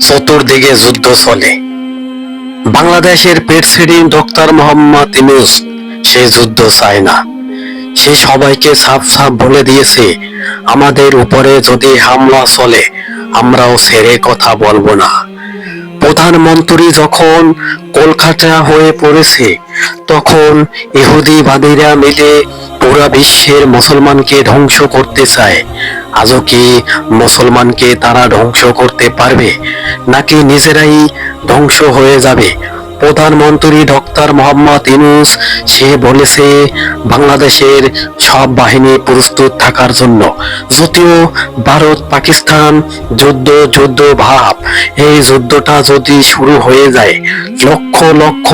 চতুর্দিকে যুদ্ধ চলে। বাংলাদেশের প্রেসিডেন্ট ডক্টর মোহাম্মদ ইউনূস সে যুদ্ধ চায় না। সে সবাইকে সাফ সাফ বলে দিয়েছে, আমাদের উপরে যদি হামলা চলে, আমরাও ছেড়ে কথা বলব না। প্রধানমন্ত্রী যখন কলকাতা হয়ে পড়েছে, তখন ইহুদিবাদীরা মিলে পুরা বিশ্বের মুসলমানকে ধ্বংস করতে চায়। আজও কি মুসলমানকে তারা ধ্বংস করতে পারবে? নাকি নিজেরাই ধ্বংস হয়ে যাবে? প্রধানমন্ত্রী ডক্টর মোহাম্মদ ইনুস সে বলেছে, বাংলাদেশের সব বাহিনী প্রস্তুত থাকার জন্য। যদিও ভারত, পাকিস্তান যুদ্ধ যুদ্ধ ভাব, এই যুদ্ধটা যদি শুরু হয়ে যায়, লক্ষ লক্ষ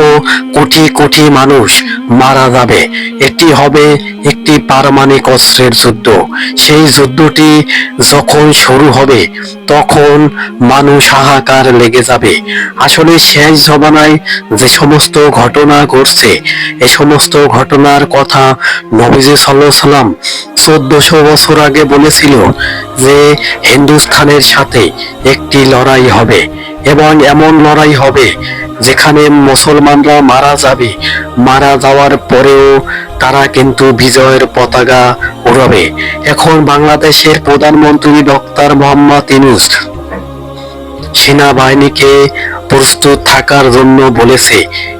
কোটি কোটি মানুষ মারা যাবে। এটি হবে একটি পারমাণবিক অস্ত্রের যুদ্ধ। সেই যুদ্ধটি যখন শুরু হবে, তখন মানুষ হাহাকার লেগে যাবে। আসলে শেষ জমানায় যে সমস্ত ঘটনা ঘটছে এই সমস্ত ঘটনার কথা নবীজি সাল্লাহ সাল্লাম চোদ্দশো বছর আগে বলেছিল যে, হিন্দুস্থানের সাথে একটি লড়াই হবে। এবং এমন লড়াই হবে যেখানে মুসলমানরা মারা যাবে। মারা যাওয়ার পরেও তারা কিন্তু বিজয়ের পতাকা উড়াবে। এখন বাংলাদেশের প্রধানমন্ত্রী ডক্টর মোহাম্মদ ইনুস সেনাবাহিনীকে প্রস্তুত থাকার জন্য বলেছে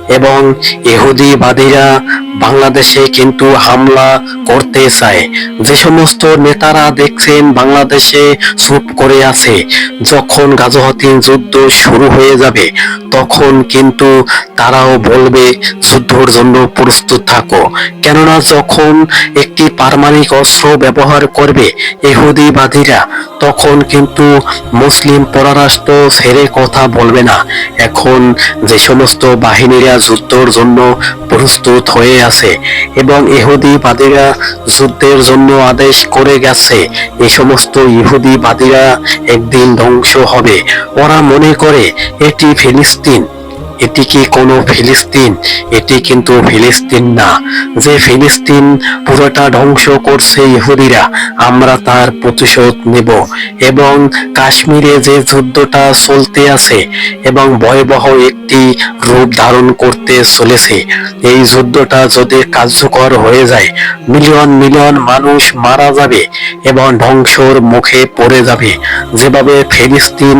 এবং ইহুদিবাদীরা বাংলাদেশে কিন্তু হামলা করতে চায়। যে সমস্ত নেতারা দেখছেন বাংলাদেশে চুপ করে আছে, যখন গাজহাতিন যুদ্ধ শুরু হয়ে যাবে, তখন কিন্তু তারাও বলবে যুদ্ধর জন্য প্রস্তুত থাকো। কেননা যখন একটি পারমাণবিক অস্ত্র ব্যবহার করবে, ইহুদিবাদীরা তখন কিন্তু মুসলিম পররাষ্ট্র ছেড়ে কথা বলবে না। এখন যে সমস্ত বাহিনীরা যুদ্ধর জন্য প্রস্তুত হয়ে আছে এবং ইহুদিবাদীরা যুদ্ধের জন্য আদেশ করে গেছে এই সমস্ত ইহুদিবাদীরা একদিন ধ্বংস হবে। ওরা মনে করে, এটি ফিলিস্তিন। এটি কি কোনো ফিলিস্তিন? এটি কিন্তু ফিলিস্তিন না। যে ফিলিস্তিন পুরোটা ধ্বংস করছে ইহুদিরা, আমরা তার প্রতিশোধ নেব। এবং কাশ্মীরে যে যুদ্ধটা চলতে আছে এবং ভয়াবহ একটি রূপ ধারণ করতে চলেছে, এই যুদ্ধটা যদি কার্যকর হয়ে যায়, মিলিয়ন মিলিয়ন মানুষ মারা যাবে এবং ধ্বংসর মুখে পড়ে যাবে। যেভাবে ফিলিস্তিন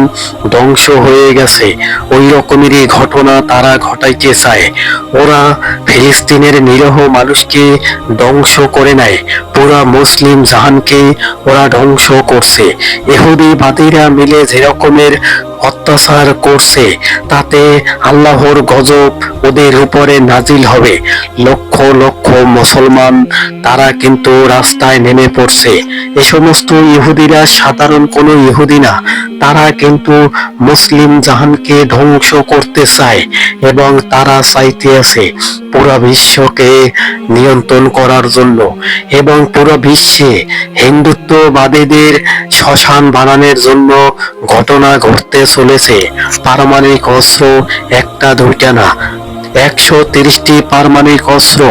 ধ্বংস হয়ে গেছে, ওই রকমেরই ঘটনা তারা ঘটাইতে চায়। ওরা ফিলিস্তিনের নিরহ মানুষকে ধ্বংস করে নেয়। পুরা মুসলিম জাহানকে ওরা ধ্বংস করছে। ইহুদিবাদীরা মিলে যেরকমের অত্যাচার করছে, তাতে আল্লাহর গজব ওদের উপরে নাজিল হবে। লক্ষ লক্ষ মুসলমান তারা কিন্তু রাস্তায় নেমে পড়ছে। এ সমস্ত ইহুদিরা সাধারণ কোনো ইহুদি না। তারা কিন্তু মুসলিম জাহানকে ধ্বংস করতে চায় এবং তারা চাইতে আছে পুরো বিশ্বকে নিয়ন্ত্রণ করার জন্য এবং পুরো বিশ্বে হিন্দুত্ববাদীদের শ্মশান বানানোর জন্য ঘটনা ঘটতে চলেছে। পারমাণবিক অস্ত্র একটা, দুইটা না, একশো তিরিশটি পারমাণবিক অস্ত্র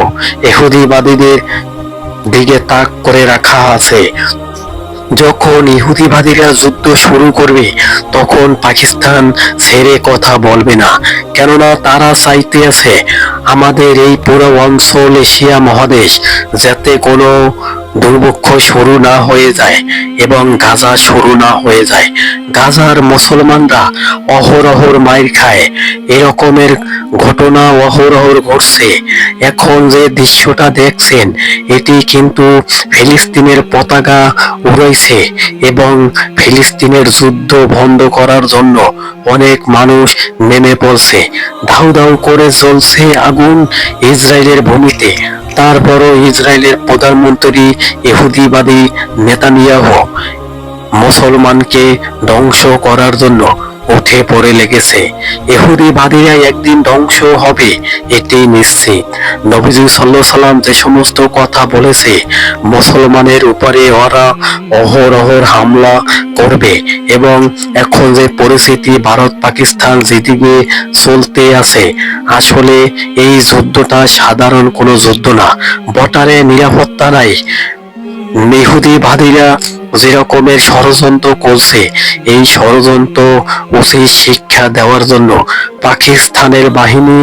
এহুদিবাদীদের দিকে তাক করে রাখা আছে। যখন ইহুদিবাদীরা যুদ্ধ শুরু করবে, তখন পাকিস্তান ছেড়ে কথা বলবে না। কেননা তারা চাইতে আছে, আমাদের এই পুরো অঞ্চল এশিয়া মহাদেশ যাতে কোনো দুর্ভিক্ষ শুরু না হয়ে যায় এবং গাজা শুরু না হয়ে যায়। গাজার মুসলমানরা অহরহর মাইর খায়। এরকমের ঘটনা অহরহর ঘটছে। এখন যে দৃশ্যটা দেখছেন, এটি কিন্তু ফিলিস্তিনের পতাকা উড়াইছে এবং ফিলিস্তিনের যুদ্ধ বন্ধ করার জন্য অনেক মানুষ নেমে পড়ছে। ধাউ ধাউ করে জ্বলছে আগুন ইসরায়েলের ভূমিতে। তারপরও ইসরায়েলের প্রধানমন্ত্রী ইহুদিবাদী নেতানিয়াহ মুসলমানকে ধ্বংস করার জন্য উঠে পড়ে লেগেছে। ইহুদিবাদীরা একদিন ধ্বংস হবে এটি নিশ্চিত। নবীজি সাল্লাহ সাল্লাম যে সমস্ত কথা বলেছে, মুসলমানের উপরে ওরা অহরহর হামলা করবে এবং এখন যে পরিস্থিতি ভারত পাকিস্তান যেদিকে চলতে আছে, আসলে এই যুদ্ধটা সাধারণ কোনো যুদ্ধ না। বটারে নিরাপত্তা নাই। ইহুদিবাদীরা যে রকমের ষড়যন্ত্র করছে এই ষড়যন্ত্র উচিত শিক্ষা দেওয়ার জন্য পাকিস্তানের বাহিনী